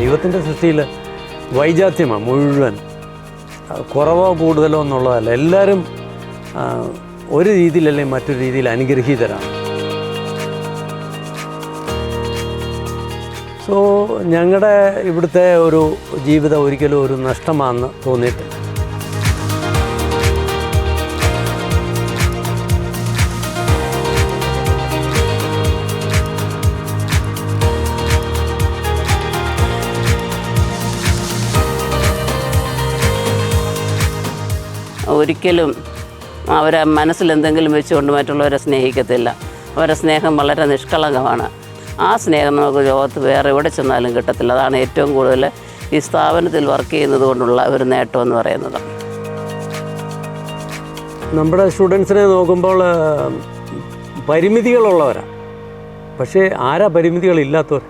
ദൈവത്തിന്റെ സൃഷ്ടിയിൽ വൈജാത്യമാണ് മുഴുവൻ. കുറവോ കൂടുതലോ എന്നുള്ളതല്ല. എല്ലാവരും ഒരു രീതിയിലല്ലേ മറ്റൊരു രീതിയിൽ അനുഗ്രഹീതരാണ്. സോ ഞങ്ങളുടെ ഇവിടുത്തെ ഒരു ജീവിതം ഒരിക്കലും ഒരു നഷ്ടമാണെന്ന് തോന്നിയിട്ടില്ല. ഒരിക്കലും അവരെ മനസ്സിൽ എന്തെങ്കിലും വെച്ചുകൊണ്ട് മറ്റുള്ളവരെ സ്നേഹിക്കത്തില്ല. അവരുടെ സ്നേഹം വളരെ നിഷ്കളങ്കമാണ്. ആ സ്നേഹം നമുക്ക് ലോകത്ത് വേറെ എവിടെ ചെന്നാലും കിട്ടത്തില്ല. അതാണ് ഏറ്റവും കൂടുതൽ ഈ സ്ഥാപനത്തിൽ വർക്ക് ചെയ്യുന്നത് കൊണ്ടുള്ള ഒരു നേട്ടം എന്ന് പറയുന്നത്. നമ്മുടെ സ്റ്റുഡൻസിനെ നോക്കുമ്പോൾ പരിമിതികളുള്ളവരാണ് പക്ഷേ ആരാ പരിമിതികളില്ലാത്തവർ?